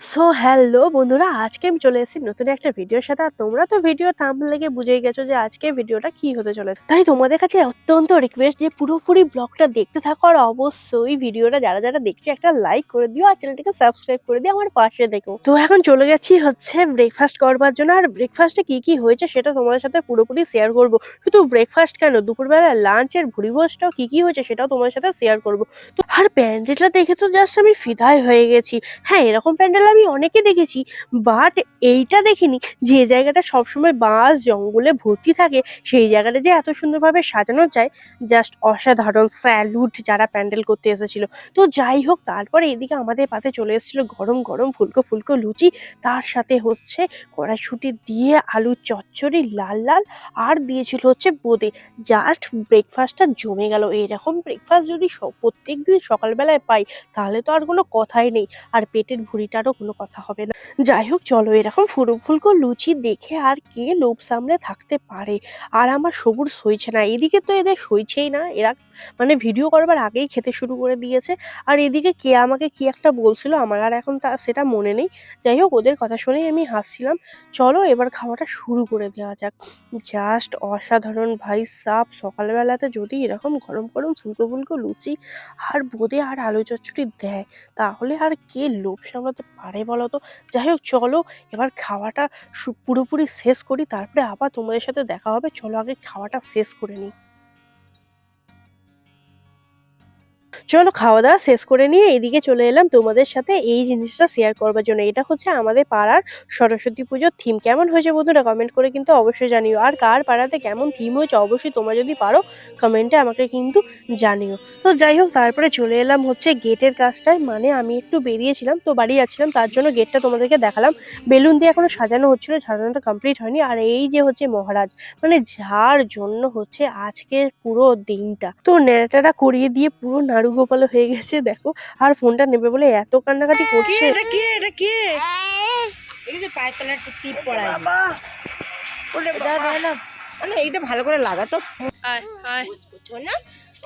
So hello বন্ধুরা, আজকে আমি চলে এসেছি নতুন একটা ভিডিওর সাথে। আর তোমরা তো ভিডিও থাম লেগে বুঝেই গেছো যে আজকে ভিডিওটা কি হতে চলেছে। তাই তোমাদের কাছে অত্যন্ত রিকোয়েস্ট যে পুরোপুরি ব্লগটা দেখতে থাকো। আর অবশ্যই ভিডিওটা যারা যারা দেখছ, একটা লাইক করে দিও আর চ্যানেলটাকে সাবস্ক্রাইব করে দিও আমার পাশে দেখো তো এখন চলে যাচ্ছি হচ্ছে ব্রেকফাস্ট করবার জন্য। আর ব্রেকফাস্টে কি কি হয়েছে সেটা তোমাদের সাথে পুরোপুরি শেয়ার করব। শুধু ব্রেকফাস্ট কেন? দুপুরবেলা লাঞ্চের ভুড়িভোজটাও কি কি হয়েছে সেটাও তোমাদের সাথে শেয়ার করব। তো আর প্যান্ডেলটা দেখে তো জাস্ট আমি ফিদাই হয়ে গেছি। হ্যাঁ এরকম প্যান্ডেল আমি অনেকে দেখেছি বাট এইটা দেখিনি যে জায়গাটা সবসময় বাঁশ, জঙ্গলে ভর্তি থাকে, সেই জায়গাটা যে এত সুন্দরভাবে সাজানো যায় জাস্ট অসাধারণ স্যালুট যারা প্যান্ডেল করতে এসেছিল। তো যাই হোক, তারপরে এদিকে আমাদের পাতে চলে এসেছিল গরম গরম ফুলকো ফুলকো লুচি, তার সাথে হচ্ছে কড়াইশুটি দিয়ে আলু চচ্চড়ি লাল লাল, আর দিয়েছিল হচ্ছে বোঁদে। জাস্ট ব্রেকফাস্টটা জমে গেল। এরকম ব্রেকফাস্ট যদি প্রত্যেক দিন সকালবেলায় পাই, তাহলে তো আর কোনো কথাই নেই। আর পেটের ভুঁড়িটারও কোনো কথা হবে না। যাই হোক, চলো এরকম ফুলকো লুচি দেখে আর কে লোভ সামলে থাকতে পারে। আর আমার সবুর সইছে না। এদিকে তো এদের সইছেই না। এরা মানে ভিডিও করবার আগেই খেতে শুরু করে দিয়েছে। আর এদিকে কে আমাকে কি একটা বলছিল, আমার আর এখন তা সেটা মনে নেই। যাই হোক, ওদের কথা শুনেই আমি হাসছিলাম। চলো এবার খাওয়াটা শুরু করে দেওয়া যাক। জাস্ট অসাধারণ ভাই সাপ সকালবেলাতে যদি এরকম গরম গরম ফুলকো ফুলকো লুচি আর বোঁদে আর আলু চচ্চড়ি দেয়। তাহলে আর কে লোভ সামলাতে পারে বলো তো যাই হোক, চলো, এবার খাওয়াটা পুরোপুরি শেষ করি, তারপরে আবার তোমাদের সাথে দেখা হবে। চলো, আগে খাওয়াটা শেষ করে নিই। চলো খাওয়া দাওয়া শেষ করে নিয়ে এদিকে চলে এলাম তোমাদের সাথে এই জিনিসটা শেয়ার করবার জন্য। এটা হচ্ছে আমাদের পাড়ার সরস্বতী পুজোর থিম কেমন হয়েছে বন্ধুরা কমেন্ট করে কিন্তু অবশ্যই জানিও। আর কার পাড়াতে কেমন থিম হয়েছে অবশ্যই তোমরা যদি পারো কমেন্টে আমাকে কিন্তু জানিও। তো যাই হোক, তারপরে চলে এলাম হচ্ছে গেটের কাজটায়। মানে আমি একটু বেরিয়েছিলাম, তো বাড়ি যাচ্ছিলাম, তার জন্য গেটটা তোমাদেরকে দেখালাম। বেলুন দিয়ে এখনও সাজানো হচ্ছিল, সাজানোটা কমপ্লিট হয়নি। আর এই যে হচ্ছে মহারাজ মানে যার জন্য হচ্ছে আজকের পুরো দিনটা। তো ন্যাড়াটা করিয়ে দিয়ে পুরো নাড়ু গোপাল হয়ে গেছে দেখো। আর ফোনটা নেবে বলে এত কান্নাকাটি করছে। এটা কে এটা কে? এই যে টিপ বাবা। ওরে না। মানে এইটা ভালো করে লাগা তো। আয় আয়। বুঝ না?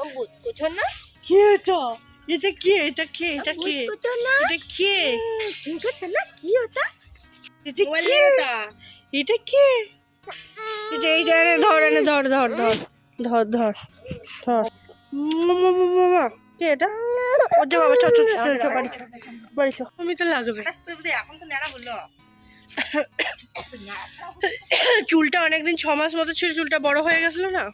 ও বুঝ না? কি এটা? এটা কে? এটা কে? এটা কে? বুঝ না? এটা কে? না? কি ওটা? এটা মোবাইল কে? ওটা এটা কে? এটা এই জায়গায় ধর এনে ধর ধর ধর ধর। ধর ধর মামা এটা? তো চুলটা অনেকদিন ছ মাস মতো ছিল, চুলটা বড় হয়ে গেছিল না?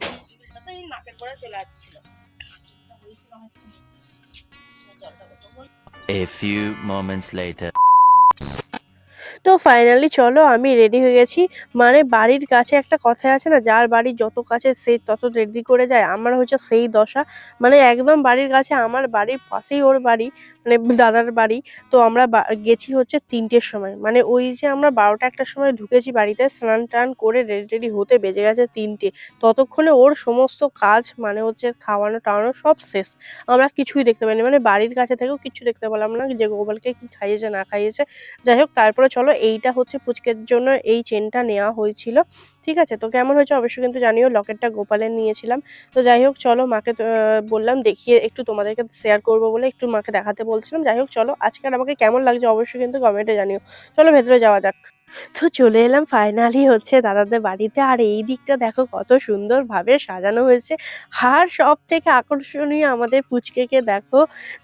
A few moments later. তো ফাইনালি চলো, আমি রেডি হয়ে গেছি। মানে বাড়ির কাছে একটা কথা আছে না, যার বাড়ি যত কাছে সে তত রেডি করে যায়, আমার হচ্ছে সেই দশা। মানে একদম বাড়ির কাছে, আমার বাড়ির পাশেই ওর বাড়ি। মানে দাদার বাড়ি, তো আমরা গেছি হচ্ছে তিনটের সময়। মানে ওই যে আমরা বারোটা একটার সময় ঢুকেছি বাড়িতে, স্নান টান করে রেডি টেডি হতে বেজে গেছে তিনটে। ততক্ষণে ওর সমস্ত কাজ মানে হচ্ছে খাওয়ানো টাওয়ানো সব শেষ। আমরা কিছুই দেখতে পাইনি। মানে বাড়ির কাছে থেকেও কিছু দেখতে পেলাম না, যে গোপালকে কি খাইয়েছে, না খাইয়েছে। যাই হোক, তারপরে চলো এইটা হচ্ছে পুচকের জন্য এই চেনটা নেওয়া হয়েছিল। ঠিক আছে? তো কেমন হয়েছে অবশ্যই কিন্তু জানিও, লকেটটা গোপালের নিয়েছিলাম। তো যাই হোক, চলো মাকে বললাম, দেখিয়ে একটু তোমাদেরকে শেয়ার করব বলে একটু মাকে দেখাতে বলছিলাম। যাই হোক, চলো। আজকে আমাকে কেমন লাগছে অবশ্যই কিন্তু কমেন্টে জানিও। চলো, ভেতরে যাওয়া যাক। তো চলে এলাম ফাইনালি হচ্ছে দাদাদের বাড়িতে। আর এই দিকটা দেখো কত সুন্দরভাবে সাজানো হয়েছে। আর সব থেকে আকর্ষণীয় আমাদের পুচকেকে দেখো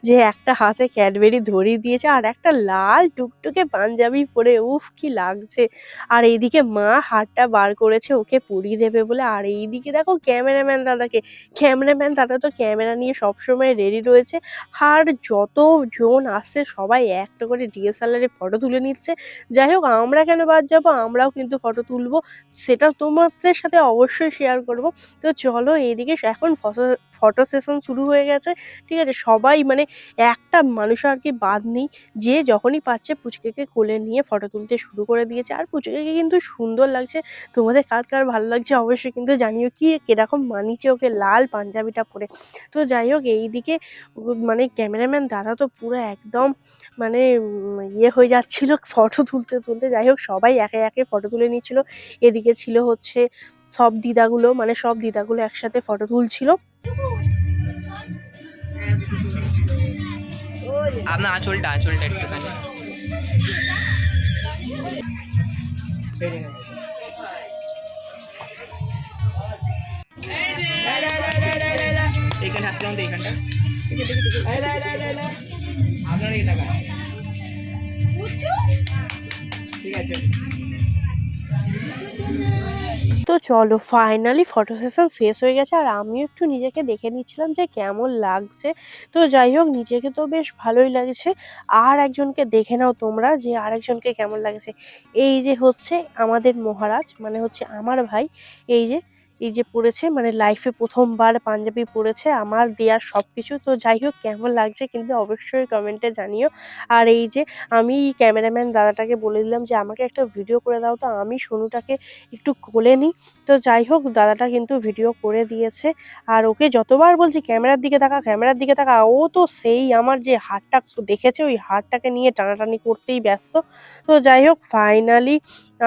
যে একটা হাতে ক্যাডবেরি ধরিয়ে দিয়েছে আর একটা লাল টুকটুকে পাঞ্জাবি পরে উফ কি লাগছে। আর এইদিকে মা হাতটা বার করেছে ওকে পরিয়ে দেবে বলে। আর এইদিকে দেখো ক্যামেরাম্যান দাদাকে। ক্যামেরাম্যান দাদা তো ক্যামেরা নিয়ে সবসময় রেডি রয়েছে। আর যত জন আসছে সবাই একটা করে ডিএসএলআর এ ফটো তুলে নিচ্ছে। যাই হোক, আমরা কেন কেন বাদ যাব? আমরাও কিন্তু ফটো তুলবো। সেটা তোমাদের সাথে অবশ্যই শেয়ার করব। তো চলো এইদিকে এখন ফটো ফটো সেশন শুরু হয়ে গেছে। ঠিক আছে? সবাই মানে একটা মানুষ আর কি বাদ নেই। যে যখনই পাচ্ছে পুচকেকে কোলে নিয়ে ফটো তুলতে শুরু করে দিয়েছে। আর পুচকেকে কিন্তু সুন্দর লাগছে। তোমাদের কার কার ভালো লাগছে অবশ্যই কিন্তু জানিও। কি কীরকম মানিয়েছে ওকে লাল পাঞ্জাবিটা পরে। তো যাই হোক, এইদিকে মানে ক্যামেরাম্যান দাদা তো পুরো একদম মানে ইয়ে হয়ে যাচ্ছিল ফটো তুলতে তুলতে। যাই হোক সবাই একে একে ফটো তুলে নিচ্ছিল এদিকে ছিল হচ্ছে সব দিদাগুলো মানে সব দিদাগুলো একসাথে ফটো তুলছিল। আপনার আঁচলটা আঁচলটা এইখানে হাত এইখানটা তো চলো ফাইনালি ফটো সেশন শেষ হয়ে গেছে, আর আমিও একটু নিজেকে দেখে নিচ্ছিলাম যে কেমন লাগছে। তো যাই হোক, নিজেকে তো বেশ ভালোই লাগছে। আর একজনকে দেখে নাও তোমরা যে আরেকজনকে কেমন লাগছে। এই যে হচ্ছে আমাদের মহারাজ মানে হচ্ছে আমার ভাই, এই যে এই যে পড়েছে মানে লাইফে প্রথমবার পাঞ্জাবি পড়েছে, আমার দেওয়ার সব কিছু তো যাই হোক, কেমন লাগছে কিন্তু অবশ্যই কমেন্টে জানিও। আর এই যে আমি ক্যামেরাম্যান দাদাটাকে বলে দিলাম যে, আমাকে একটা ভিডিও করে দাও। তো আমি সোনুটাকে একটু কোলে নিই। তো যাই হোক, দাদাটা কিন্তু ভিডিও করে দিয়েছে। আর ওকে যতবার বলছি, ক্যামেরার দিকে তাকা, ক্যামেরার দিকে তাকা। ও তো সেই আমার যে হাতটা দেখেছে, ওই হাতটাকে নিয়ে টানাটানি করতেই ব্যস্ত। তো যাই হোক ফাইনালি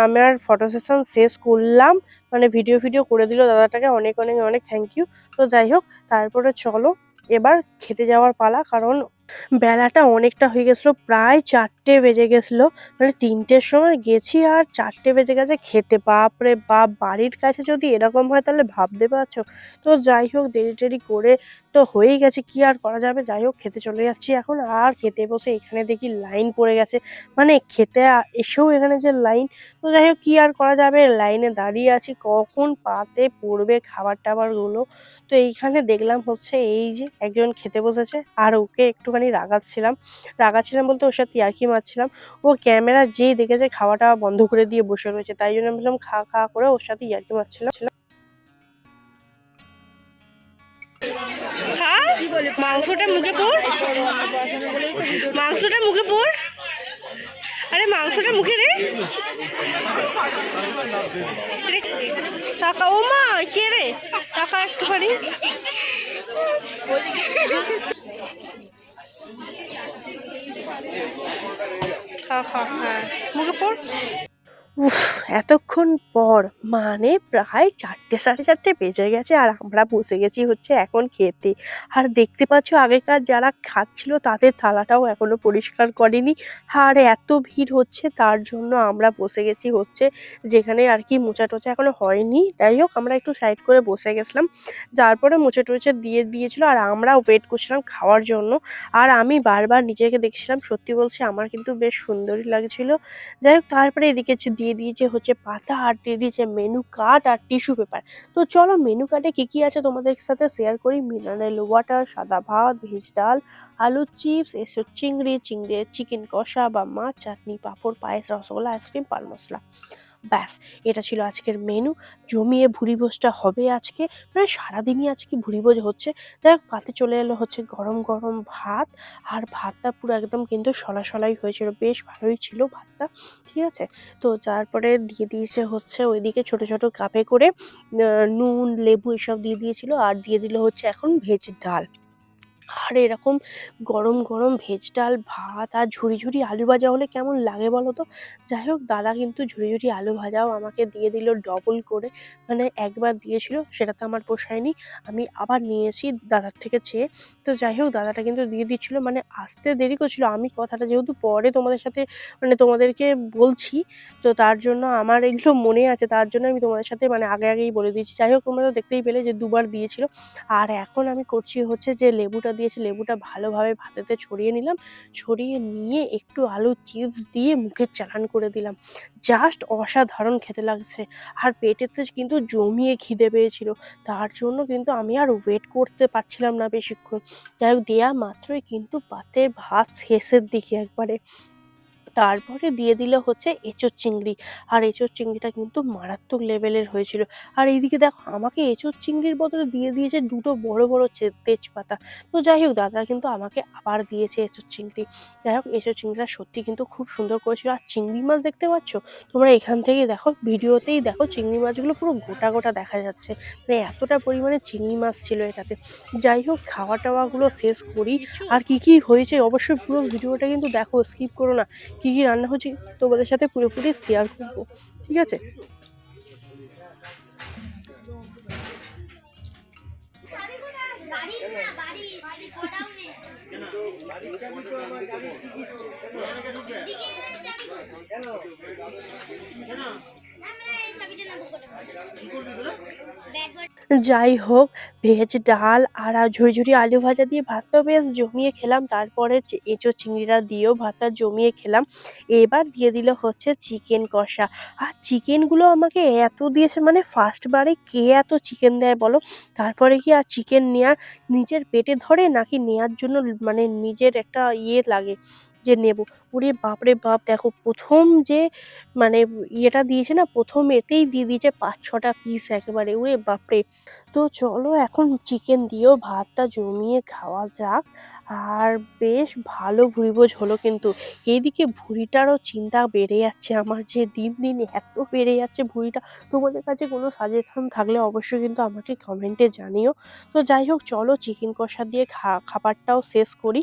আমার ফটো সেশন শেষ করলাম। মানে ভিডিও ভিডিও করে দিল দাদাটাকে অনেক অনেক অনেক থ্যাংক ইউ তো যাই হোক, তারপরে চলো, এবার খেতে যাওয়ার পালা, কারণ বেলাটা অনেকটা হয়ে গেছিল, প্রায় চারটে বেজে গেছিল। মানে তিনটের সময় গেছি আর চারটে বেজে গেছে খেতে। বাপরে বাপ, বাড়ির কাছে যদি এরকম হয় তাহলে ভাবতে পারছ? তো যাই হোক, দেরি টেরি করে তো হয়েই গেছে, কি আর করা যাবে? যাই হোক, খেতে চলে যাচ্ছি এখন। আর খেতে বসে এখানে দেখি লাইন পড়ে গেছে। মানে খেতে এসেও এখানে যে লাইন। তো যাই হোক, কি আর করা যাবে? লাইনে দাঁড়িয়ে আছি, কখন পাতে পড়বে খাবার টাবারগুলো তো এইখানে দেখলাম হচ্ছে এই যে একজন খেতে বসেছে, আর ওকে একটুখানি রাগাচ্ছিলাম। রাগাচ্ছিলাম বলতে ওর সাথে ইয়ার্কি মারছিলাম। ও ক্যামেরা যেই দেখেছে খাওয়া টাওয়া বন্ধ করে দিয়ে বসে রয়েছে, তাই জন্য বললাম খা খা করে ওর সাথে ইয়ার্কি মারছিলাম। মাংসটা মুখে পড়। মাংসটা মুখে পড়। আরে মাংসটা মুখে রে। টাকা ও মা, কে রে? টাকা একটুখানি। খা হ্যাঁ হ্যাঁ। মুখে পড় উফ, এতক্ষণ পর মানে প্রায় চারটে সাড়ে চারটে বেজে গেছে আর আমরা বসে গেছি হচ্ছে এখন খেতে। আর দেখতে পাচ্ছ, আগেকার যারা খাচ্ছিল তাদের থালাটাও এখনও পরিষ্কার করেনি। আর এত ভিড় হচ্ছে তার জন্য আমরা বসে গেছি হচ্ছে যেখানে আর কি মোচা টোচা এখনও হয়নি। যাই হোক, আমরা একটু সাইড করে বসে গেছিলাম। তারপরে মোচা টোচা দিয়ে দিয়েছিল আর আমরা ওয়েট করছিলাম খাওয়ার জন্য। আর আমি বারবার নিজেকে দেখছিলাম, সত্যি বলছি, আমার কিন্তু বেশ সুন্দরই লাগছিল। যাই হোক, তারপরে এদিকে দিয়ে দিয়েছে হচ্ছে পাতা আর দিয়ে দিয়েছে মেনু কার্ড আর টিস্যু পেপার তো চলো মেনু কার্ডে কী কী আছে তোমাদের সাথে শেয়ার করি? মিনারেল ওয়াটার সাদা ভাত, ভেজ ডাল আলু চিপস এসব চিংড়ি চিংড়ি চিকেন কষা বা মাছ, চাটনি, পাঁপড়, পায়েস, রসগোল্লা আইসক্রিম পান মশলা। ব্যাস, এটা ছিল আজকের মেনু জমিয়ে ভুরিভোজটা হবে আজকে। মানে সারাদিনই আজকে ভুরিভোজ হচ্ছে। দেখ, পাতে চলে এলো হচ্ছে গরম গরম ভাত। আর ভাতটা পুরো একদম কিন্তু সলা সলাই হয়েছিল। বেশ ভালোই ছিল ভাতটা, ঠিক আছে? তো তারপরে দিয়ে দিয়েছে হচ্ছে ওইদিকে ছোট ছোট কাপে করে নুন, লেবু এসব দিয়ে দিয়েছিল। আর দিয়ে দিল হচ্ছে এখন ভেজ ডাল। আর এরকম গরম গরম ভেজ ডাল, ভাত আর ঝুরি ঝুরি আলু ভাজা হলে কেমন লাগে বলো তো? যাই হোক, দাদা কিন্তু ঝুরি ঝুরি আলু ভাজাও আমাকে দিয়ে দিল ডবল করে। মানে একবার দিয়েছিল, সেটা তো আমার পোষায়নি। আমি আবার নিয়েছি দাদার থেকে চেয়ে। তো যাই হোক, দাদাটা কিন্তু দিয়ে দিচ্ছিল। মানে আসতে দেরি করছিল। আমি কথাটা যেহেতু পরে তোমাদের সাথে মানে তোমাদেরকে বলছি, তো তার জন্য আমার এগুলো মনে আছে। তার জন্য আমি তোমাদের সাথে মানে আগে আগেই বলে দিয়েছি। যাই হোক, তোমরা তো দেখতেই পেলে যে দুবার দিয়েছিল। আর এখন আমি করছি হচ্ছে যে লেবুটা দিয়েছে, লেবুটা ভালোভাবে ভাতেতে ছড়িয়ে নিলাম। ছড়িয়ে নিয়ে একটু আলু চিপস দিয়ে মুখে চালান করে দিলাম। জাস্ট অসাধারণ খেতে লাগছে। আর পেটেতে কিন্তু জমিয়ে খিদে পেয়েছিল। তার জন্য কিন্তু আমি আর ওয়েট করতে পারছিলাম না বেশিক্ষণ। যাই হোক, দেয়া মাত্রই কিন্তু পাতে ভাত শেষের দিকে একবারে। তারপরে দিয়ে দিল হচ্ছে এঁচোড় চিংড়ি। আর এঁচোড় চিংড়িটা কিন্তু মারাত্মক লেভেলের হয়েছিল। আর এইদিকে দেখো আমাকে এঁচোড় চিংড়ির বদলে দিয়ে দিয়েছে দুটো বড় বড় তেজপাতা। তো যাই হোক দাদা কিন্তু আমাকে আবার দিয়েছে এঁচোড় চিংড়ি। যাই হোক এঁচোড় চিংড়িটা সত্যি কিন্তু খুব সুন্দর করেছিল। আর চিংড়ি মাছ দেখতে পাচ্ছ? তোমরা এখান থেকেই দেখো ভিডিওতেই দেখো চিংড়ি মাছগুলো পুরো গোটা গোটা দেখা যাচ্ছে। মানে এতটা পরিমাণে চিংড়ি মাছ ছিল এটাতে। যাই হোক খাওয়া টাওয়াগুলো শেষ করি। আর কি কি হয়েছে অবশ্যই পুরো ভিডিওটা কিন্তু দেখো স্কিপ করো না। কি কি রান্না হচ্ছে তোমাদের সাথে পুরোপুরি শেয়ার করব ঠিক আছে? যাই হোক, ভেজ ডাল আর ঝুড়ি আলু ভাজা দিয়ে ভাতটা বেশ জমিয়ে খেলাম। তারপরে এঁচো চিংড়িটা দিয়েও ভাতটা জমিয়ে খেলাম। এবার দিয়ে দিল হচ্ছে চিকেন কষা। আর চিকেনগুলো আমাকে এত দিয়েছে মানে ফার্স্ট বারে কে এত চিকেন দেয় বলো? তারপরে কি আর চিকেন নেওয়ার নিজের পেটে ধরে, নাকি নেওয়ার জন্য মানে নিজের একটা ইয়ে লাগে যে নেব? ওরে বাপরে বাপ, দেখো প্রথম যে মানে ইয়েটা দিয়েছে না প্রথম এতেই দিয়ে দিয়েছে পাঁচ, ছটা পিস একেবারে, ওরে বাপরে। তো চলো এখন চিকেন দিয়েও ভাতটা জমিয়ে খাওয়া যাক। আর বেশ ভালো ভুরিভোজ হলো কিন্তু। এইদিকে ভুঁড়িটারও চিন্তা বেড়ে যাচ্ছে আমার যে দিন দিন এত বেড়ে যাচ্ছে ভুঁড়িটা। তোমাদের কাছে কোনো সাজেশন থাকলে অবশ্যই কিন্তু আমাকে কমেন্টে জানিও। তো যাই হোক, চলো চিকেন কষা দিয়ে খা, খাবারটাও শেষ করি।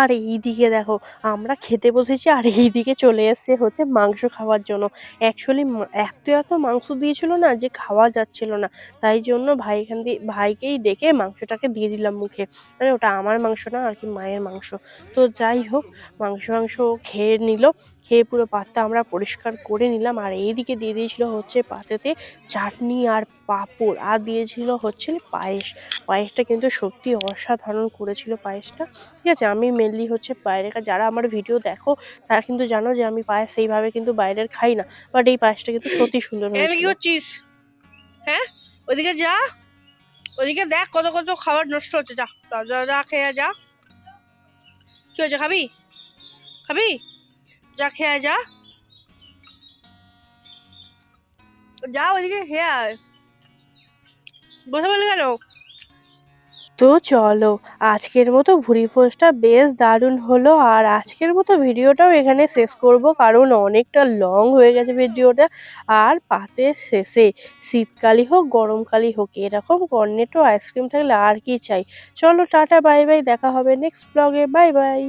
আর এইদিকে দেখো, আমরা খেতে বসেছি আর এইদিকে চলে এসেছে হচ্ছে মাংস খাওয়ার জন্য। অ্যাকচুয়ালি এত এত মাংস দিয়েছিল না যে খাওয়া যাচ্ছিল না। তাই জন্য ভাই এখান দিয়ে, ভাইকেই ডেকে মাংসটাকে দিয়ে দিলাম মুখে। মানে ওটা আমার মাংস না, আর কি মায়ের মাংস। তো যাই হোক, মাংস মাংস খেয়ে নিল। খেয়ে পুরো পাতটা আমরা পরিষ্কার করে নিলাম। আর এইদিকে দিয়ে দিয়েছিল হচ্ছে পাতেতে চাটনি আর পাঁপড়। আর দিয়েছিল হচ্ছে পায়েস। পায়েসটা কিন্তু সত্যি অসাধারণ করেছিল পায়েসটা। ঠিক আছে, আমি মেনলি হচ্ছে বাইরের কা- যারা আমার ভিডিও দেখো তারা কিন্তু জানো যে আমি পায়েস সেইভাবে কিন্তু বাইরের খাই না। বাট এই পায়েসটা কিন্তু সত্যি সুন্দর এখানে কি করছিস হ্যাঁ? ওদিকে যা। ওদিকে দেখ কত কত খাবার নষ্ট হচ্ছে। যা যা যা খেয়ে যা। কি হচ্ছে খাবি? খাবি? যা খেয়ে যা। যা ওদিকে খেয়ে আয়। বসে বলি কেন? তো চলো, আজকের মতো ভুরি ফোসটা বেশ দারুণ হলো আর আজকের মতো ভিডিওটাও এখানে শেষ করব কারণ অনেকটা লং হয়ে গেছে ভিডিওটা আর পাতে শেষে শীতকালই হোক, গরমকালই হোক, এরকম কর্নেটো আইসক্রিম থাকলে আর কি চাই। চলো, টাটা বাই বাই দেখা হবে নেক্সট ব্লগে বাই বাই